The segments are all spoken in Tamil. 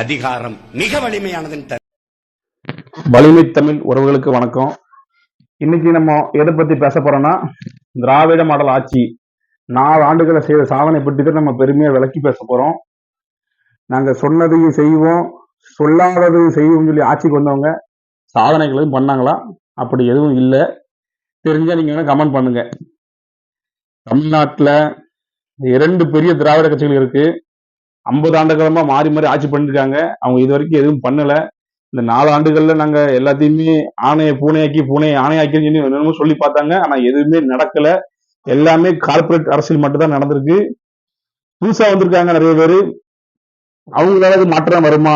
அதிகாரம் மிக வலிமையானதுன்னு வலிமை தமிழ் உறவுகளுக்கு வணக்கம். இன்னைக்கு நம்ம எதை பத்தி பேச போறோம்னா திராவிட மாடல் ஆட்சி. நாலு ஆண்டுகளை செய்த சாதனை பற்றி தான் நம்ம பெருமையா விளக்கி பேச போறோம். நாங்க சொன்னதையும் செய்வோம் சொல்லாததையும் செய்வோம் சொல்லி ஆட்சிக்கு வந்தவங்க சாதனைகளையும் பண்ணாங்களா? அப்படி எதுவும் இல்லை. தெரிஞ்சா நீங்க வேணா கமெண்ட் பண்ணுங்க. தமிழ்நாட்டில் இரண்டு பெரிய திராவிட கட்சிகள் இருக்கு. ஐம்பது ஆண்டு காலமா மாறி மாறி ஆட்சி பண்ணிருக்காங்க. அவங்க இது வரைக்கும் எதுவும் பண்ணல. இந்த நாலு ஆண்டுகள்ல நாங்க எல்லாத்தையுமே ஆணையை பூனையாக்கி பூனையை ஆணையாக்கின்னு சொல்லி என்னென்னமோ சொல்லி பார்த்தாங்க. ஆனா எதுவுமே நடக்கல. எல்லாமே கார்ப்பரேட் அரசியல் மட்டும்தான் நடந்திருக்கு. புதுசா வந்திருக்காங்க நிறைய பேர். அவங்களாவது மாற்றம் வருமா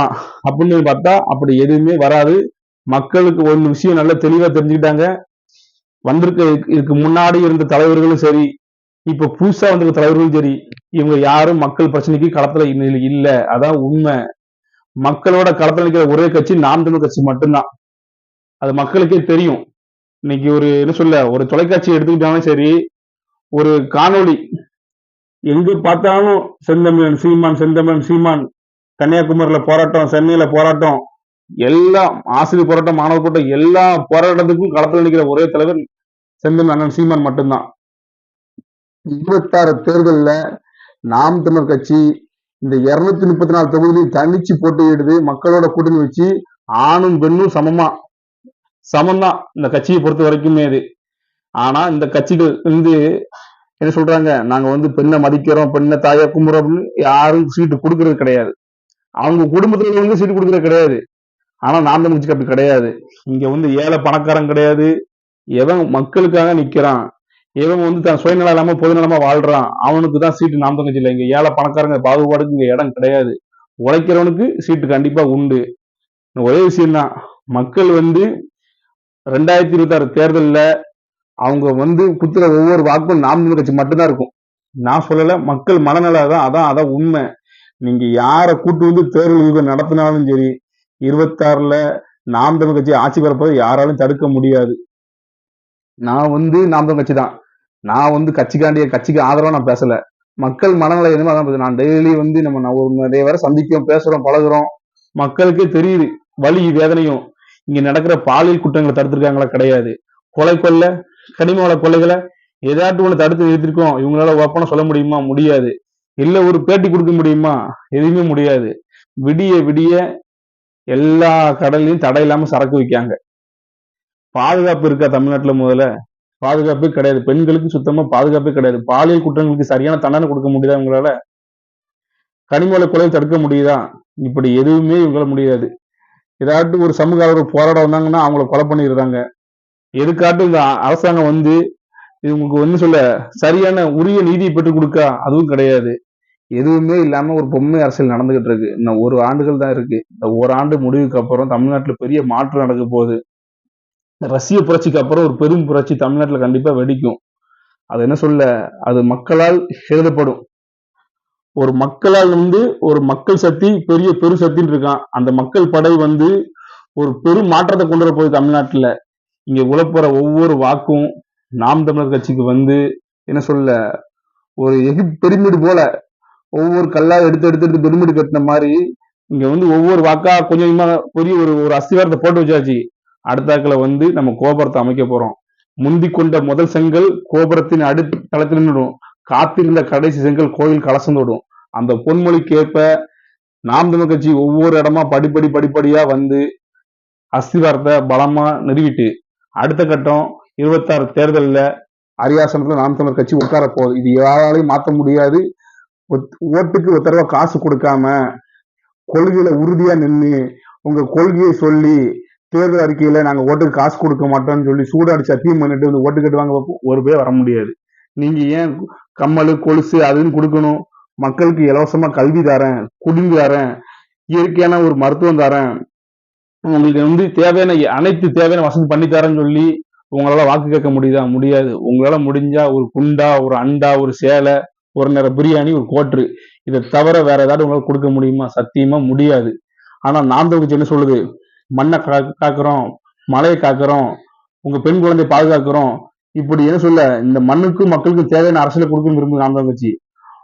அப்படின்னு பார்த்தா அப்படி எதுவுமே வராது. மக்களுக்கு ஒரு விஷயம் நல்லா தெளிவா தெரிஞ்சுக்கிட்டாங்க. வந்திருக்க இதுக்கு முன்னாடி இருந்த தலைவர்களும் சரி இப்ப புதுசா வந்திருக்க தலைவர்களும் சரி இவங்க யாரும் மக்கள் பிரச்சனைக்கு களத்துல இல்ல. அதான் உண்மை. மக்களோட களத்துல நிற்கிற ஒரே கட்சி நாம் தமிழ் கட்சி மட்டும்தான். அது மக்களுக்கே தெரியும். இன்னைக்கு ஒரு என்ன சொல்ல ஒரு தொலைக்காட்சி எடுத்துக்கிட்டாலும் சரி ஒரு காணொளி. எங்க பார்த்தாலும் செந்தமிழன் சீமான் செந்தமிழன் சீமான். கன்னியாகுமரியில போராட்டம் சென்னையில போராட்டம். எல்லாம் ஆசிரியர் போராட்டம் மாணவர் போராட்டம் எல்லா போராட்டத்துக்கும் களத்துல நிற்கிற ஒரே தலைவர் செந்தமிழ் அண்ணன் சீமான் மட்டும்தான். இருபத்தாறு தேர்தல்ல நாம் தமிழர் கட்சி இந்த இருநூத்தி முப்பத்தி நாலு தொகுதியிலையும் தனிச்சு போட்டியிடுது மக்களோட கூட்டணி வச்சு ஆணும் பெண்ணும் சமமா? சமம்தான். இந்த கட்சியை பொறுத்த வரைக்குமே இது. ஆனா இந்த கட்சிகள் வந்து என்ன சொல்றாங்க? நாங்க வந்து பெண்ணை மதிக்கிறோம் பெண்ணை தாயா கும்புறோம் அப்படின்னு யாரும் சீட்டு கொடுக்கறது கிடையாது. அவங்க குடும்பத்துல வந்து சீட்டு கொடுக்கறது கிடையாது. ஆனா நாம் தமிழ் கட்சிக்கு அப்படி கிடையாது. இங்க வந்து ஏழை பணக்காரன் கிடையாது. எவன் மக்களுக்காக நிக்கிறான்? இவன் வந்து தன் சுயநலம் இல்லாம பொதுநலமா வாழ்றான். அவனுக்கு தான் சீட்டு நாம் தங்கச்சி இல்லை. இங்க ஏழை பணக்காரங்க பாகுபாடுக்கு இங்க இடம் கிடையாது. உழைக்கிறவனுக்கு சீட்டு கண்டிப்பா உண்டு. ஒரே விஷயம்தான். மக்கள் வந்து ரெண்டாயிரத்தி இருபத்தி ஆறு அவங்க வந்து குத்துற ஒவ்வொரு வாக்கும் நாம் தமிழ் கட்சி மட்டும்தான் இருக்கும். நான் சொல்லல மக்கள் மனநல தான் அதான் அதான் உண்மை. நீங்க யாரை கூட்டு வந்து தேர்தல் யுகம் நடத்தினாலும் சரி இருபத்தாறுல நாம் தமிழ் கட்சி ஆட்சி பெறப்போது யாராலும் தடுக்க முடியாது. நான் வந்து நாம் தமிழ் கட்சி தான் நான் வந்து கட்சிக்காண்டிய கட்சிக்கு ஆதரவா நான் பேசல. மக்கள் மனநிலை எதுவுமே அதான் நான் டெய்லி வந்து நம்ம நான் ஒரு நிறைய வேற சந்திக்கிறோம் பேசுறோம் பழகுறோம். மக்களுக்கே தெரியுது வலி வேதனையும். இங்க நடக்கிற பாலியல் குற்றங்களை தடுத்திருக்காங்களா கிடையாது. கொலை கொள்ள கனிம வள கொலைகளை ஏதாட்டும் ஒன்று தடுத்து நிறுத்திருக்கோம். இவங்களால ஒப்பனை சொல்ல முடியுமா? முடியாது. இல்ல ஒரு பேட்டி கொடுக்க முடியுமா? எதுவுமே முடியாது. விடிய விடிய எல்லா கடல்லையும் தடை இல்லாம சரக்கு வைக்காங்க பாதுகாப்பு இருக்கா தமிழ்நாட்டுல முதல்ல? பாதுகாப்பே கிடையாது. பெண்களுக்கு சுத்தமா பாதுகாப்பே கிடையாது. பாலியல் குற்றங்களுக்கு சரியான தண்டனை கொடுக்க முடியுதா இவங்களால? கனிமலை கொலை தடுக்க முடியுதா? இப்படி எதுவுமே இவங்களால முடியாது. ஏதாட்டும் ஒரு சமூக ஆர்வலர் போராட வந்தாங்கன்னா அவங்கள கொலை பண்ணிடுறாங்க. எதுக்காட்டும் இந்த அரசாங்கம் வந்து இவங்களுக்கு வந்து சொல்ல சரியான உரிய நீதியை பெற்றுக் கொடுக்க? அதுவும் கிடையாது. எதுவுமே இல்லாம ஒரு பொம்மை அரசியல் நடந்துகிட்டு இருக்கு. இன்னும் ஒரு ஆண்டுகள் தான் இருக்கு. இந்த ஒரு ஆண்டு முடிவுக்கு அப்புறம் தமிழ்நாட்டுல பெரிய மாற்றம் நடக்க போகுது. ரஷ்ய புரட்சிக்கு அப்புறம் ஒரு பெரும் புரட்சி தமிழ்நாட்டுல கண்டிப்பா வெடிக்கும். அது என்ன சொல்ல? அது மக்களால் எழுதப்படும். ஒரு மக்களால் வந்து ஒரு மக்கள் சக்தி பெரிய பெரு சக்தின்னு இருக்கான். அந்த மக்கள் படை வந்து ஒரு பெரும் மாற்றத்தை கொண்டு வர போகுது தமிழ்நாட்டுல. இங்க உழப்புற ஒவ்வொரு வாக்கும் நாம் தமிழர் கட்சிக்கு வந்து என்ன சொல்ல? ஒரு எகு பெருமிடு போல ஒவ்வொரு கல்லா எடுத்து எடுத்து எடுத்து பெருமிடு கட்டின மாதிரி இங்க வந்து ஒவ்வொரு வாக்கா கொஞ்சம் கொஞ்சமா பெரிய ஒரு ஒரு அஸ்திவாரத்தை போட்டு வச்சாச்சு. அடுத்தாக்கில் வந்து நம்ம கோபுரத்தை அமைக்க போறோம். முந்தி கொண்ட முதல் செங்கல் கோபுரத்தின் அடித்தளத்தில் நின்றுடும் காத்திருந்த கடைசி செங்கல் கோயில் கலசம் தொடும். அந்த பொன்மொழிக்கேற்ப நாம் தமிழ் கட்சி ஒவ்வொரு இடமா படிப்படி படிப்படியா வந்து அஸ்திவாரத்தை பலமா நிறுவிட்டு அடுத்த கட்டம் இருபத்தாறு தேர்தல்ல அரியாசனத்துல நாம் தமிழர் கட்சி உட்கார போகுது இது யாராலையும் மாற்ற முடியாது. ஓட்டுக்கு ஒரு தடவை காசு கொடுக்காம கொள்கையில உறுதியா நின்று உங்க கொள்கையை சொல்லி தேர்தல் அறிக்கையில நாங்க ஓட்டுக்கு காசு கொடுக்க மாட்டோம்னு சொல்லி சூடாடி சத்தியம் பண்ணிட்டு வந்து ஓட்டு கட்டு வாங்க ஒரு பேர் வர முடியாது. நீங்க ஏன் கம்மல் கொலுசு அதுன்னு கொடுக்கணும்? மக்களுக்கு இலவசமா கல்வி தரேன் குடிந்து தரேன் இயற்கையான ஒரு மருத்துவம் தரேன். உங்களுக்கு வந்து தேவையான அனைத்து தேவையான வசதி பண்ணி தரேன்னு சொல்லி உங்களால வாக்கு கேட்க முடியுதா? முடியாது. உங்களால முடிஞ்சா ஒரு குண்டா ஒரு அண்டா ஒரு சேலை ஒரு நேரம் பிரியாணி ஒரு கோட்ரு. இதை தவிர வேற ஏதாவது உங்களால கொடுக்க முடியுமா? சத்தியமா முடியாது. ஆனா நான் தொகுச்சு என்ன சொல்லுது? மண்ணை கா- காக்கிறோம் மலையை காக்கிறோம் உங்க பெண் குழந்தை பாதுகாக்கிறோம். இப்படி என்ன சொல்ல இந்த மண்ணுக்கும் மக்களுக்கும் தேவையான அரசியலை கொடுக்க விரும்புது நாம் கட்சி.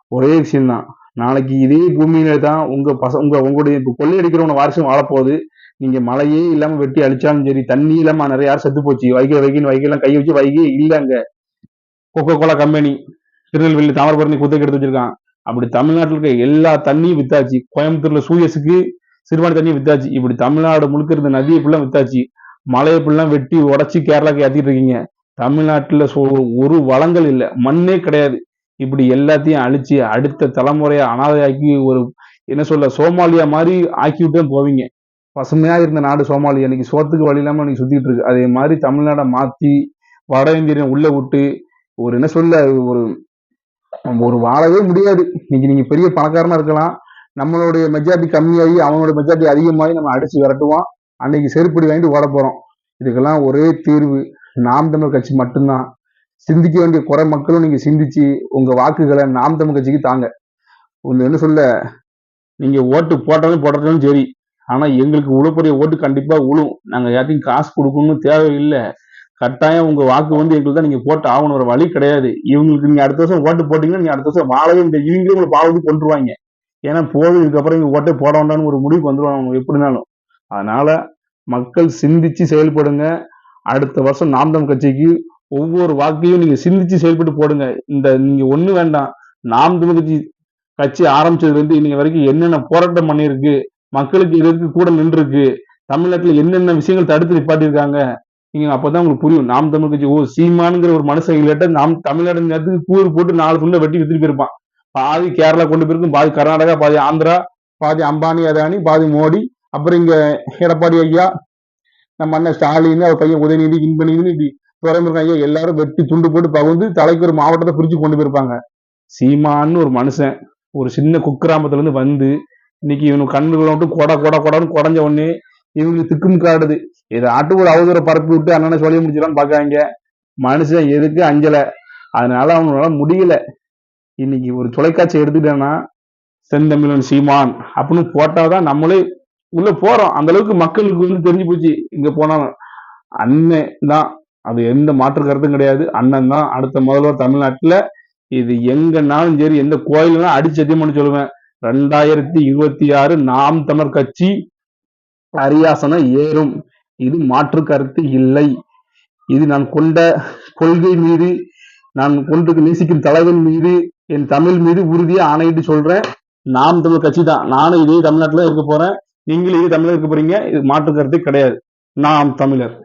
ஒரே விஷயம்தான். நாளைக்கு இதே பூமியில தான் உங்க பச உங்க உங்களுடைய இப்ப கொள்ளையடிக்கிறவன வாரிசும் வாழப்போகுது. நீங்க மழையே இல்லாம வெட்டி அழிச்சாலும் சரி தண்ணி இல்லாம நிறைய யாரும் செத்து போச்சு. வைகை வைகைன்னு வைகைலாம் கை வச்சு வைகே இல்லைங்க Coca Cola company Tirunelveli Thamirabarani குத்தகை எடுத்து வச்சிருக்கான். அப்படி தமிழ்நாட்டில் இருக்க எல்லா தண்ணியும் வித்தாச்சு. கோயம்புத்தூர்ல சூயஸுக்கு சிறுவாணி தண்ணியும் வித்தாச்சு. இப்படி தமிழ்நாடு முழுக்க இருந்த நதியை ஃபுல்லாக வித்தாச்சு. மலையை ஃபுல்லாம் வெட்டி உடச்சி கேரளாக்கு ஏற்றிட்டு இருக்கீங்க. தமிழ்நாட்டில் சொ- ஒரு வளங்கள் இல்லை. மண்ணே கிடையாது. இப்படி எல்லாத்தையும் அழிச்சு அடுத்த தலைமுறையை அனாதையாக்கி ஒரு என்ன சொல்ல சோமாலியா மாதிரி ஆக்கிவிட்டு போவீங்க. பசுமையா இருந்த நாடு சோமாலியா. இன்னைக்கு சோத்துக்கு வழி இல்லாமல் இன்னைக்கு சுத்திட்டு இருக்கு. அதே மாதிரி தமிழ்நாடை மாத்தி வட இந்தியனை உள்ள விட்டு ஒரு என்ன சொல்ல ஒரு ஒரு வாழவே முடியாது. இன்னைக்கு நீங்க பெரிய பணக்காரனா இருக்கலாம். நம்மளுடைய மெஜாரிட்டி கம்மியாகி அவனோட மெஜாரிட்டி அதிகமாகி நம்ம அடிச்சு விரட்டுவோம். அன்னைக்கு செருப்படி வாங்கிட்டு ஓட போறோம். இதுக்கெல்லாம் ஒரே தீர்வு. நாம் தமிழ் கட்சி மட்டும்தான். சிந்திக்க வேண்டிய குறை மக்களும் நீங்க சிந்திச்சு உங்க வாக்குகளை நாம் தமிழ் கட்சிக்கு தாங்க. ஒன்று என்ன சொல்ல நீங்க ஓட்டு போட்டாலும் போடுறதும் சரி. ஆனா எங்களுக்கு உழுப்படைய ஓட்டு கண்டிப்பா உழும். நாங்க யார்ட்டையும் காசு கொடுக்கணும்னு தேவையில்லை. கட்டாயம் உங்க வாக்கு வந்து எங்களுக்கு தான் நீங்க போட்டு ஆகணும். ஒரு வழி கிடையாது. இவங்களுக்கு நீங்க அடுத்த வருஷம் ஓட்டு போட்டீங்கன்னா நீங்க அடுத்த வருஷம் வாழவே முடியாது. இவங்களே உங்களை பாவத்து கொண்டுருவாங்க ஏன்னா போதும் இதுக்கப்புறம் இங்கே ஓட்டே போட வேண்டாம்னு ஒரு முடிவுக்கு வந்துருவாங்க அவங்க எப்படினாலும். அதனால மக்கள் சிந்திச்சு செயல்படுங்க. அடுத்த வருஷம் நாம்தம் கட்சிக்கு ஒவ்வொரு வாக்கையும் நீங்க சிந்திச்சு செயல்பட்டு போடுங்க. இந்த நீங்க ஒண்ணு வேண்டாம். நாம் தமிழ் கட்சி கட்சி ஆரம்பிச்சதுல இருந்து இன்னைக்கு வரைக்கும் என்னென்ன போராட்டம் பண்ணியிருக்கு மக்களுக்கு இதற்கு கூட நின்றுருக்கு தமிழ்நாட்டில் என்னென்ன விஷயங்கள் தடுத்து நிப்பாட்டியிருக்காங்க நீங்க அப்பதான் உங்களுக்கு புரியும். நாம் தமிழ் கட்சி ஓ சீமானுங்கிற ஒரு மனுஷன் இல்லாட்ட நாம் தமிழ்நாடு நேரத்துக்கு கூறு போட்டு நாலு துண்டை வெட்டி வித்துட்டு போயிருப்பான். பாதி கேரளா கொண்டு போயிருக்கும் பாதி கர்நாடகா பாதி ஆந்திரா பாதி அம்பானி அதானி பாதி மோடி அப்புறம் இங்க எடப்பாடி ஐயா நம்ம அண்ணன் ஸ்டாலின் அவர் பையன் உதயநிதி இன்பநிதி இப்படி துறைமுருகன் ஐயா எல்லாரும் வெட்டி துண்டு போட்டு பகுந்து தலைக்கு ஒரு மாவட்டத்தை பிரிச்சு கொண்டு போயிருப்பாங்க. சீமான்னு ஒரு மனுஷன். ஒரு சின்ன குக்கிராமத்துல இருந்து வந்து இன்னைக்கு இவனுக்கு கண்ணுகளை மட்டும் கொட கொட கொடன்னு குடஞ்ச உடனே இவங்களுக்கு திக்கும் காடுது இதை ஒரு அவதூற பரப்பி விட்டு அண்ணனை சொல்லி முடிச்சிடலாம்னு பாக்காங்க மனுஷன் எதுக்கு அஞ்சலை. அதனால அவங்களால முடியல. இன்னைக்கு ஒரு தொலைக்காட்சி எடுத்துட்டேன்னா செந்தமிழன் சீமான் அப்படின்னு போட்டாதான் நம்மளே உள்ள போறோம். அந்த அளவுக்கு மக்களுக்கு வந்து தெரிஞ்சு போச்சு இங்க போனாலும். அண்ணன் தான் அது எந்த மாற்று கருத்தும் கிடையாது. அண்ணன் தான் அடுத்த முதல்வர் தமிழ்நாட்டுல. இது எங்கன்னாலும் சரி எந்த கோயிலும் அடிச்சதியம்னு சொல்லுவேன். ரெண்டாயிரத்தி இருபத்தி ஆறு நாம் தமிழ் கட்சி அரியாசனம் ஏறும். இது மாற்று கருத்து இல்லை. இது நான் கொண்ட கொள்கை மீது நான் கொண்டு நேசிக்கும் தலைவன் மீது என் தமிழ் மீது உறுதியை ஆணையிட்டு சொல்றேன். நாம் தமிழ் கட்சி தான். நானும் இதே தமிழ்நாட்டில் இருக்க போறேன். நீங்களும் இதே தமிழர் இருக்க போறீங்க. இது மாற்று கருத்தே கிடையாது. நாம் தமிழர்.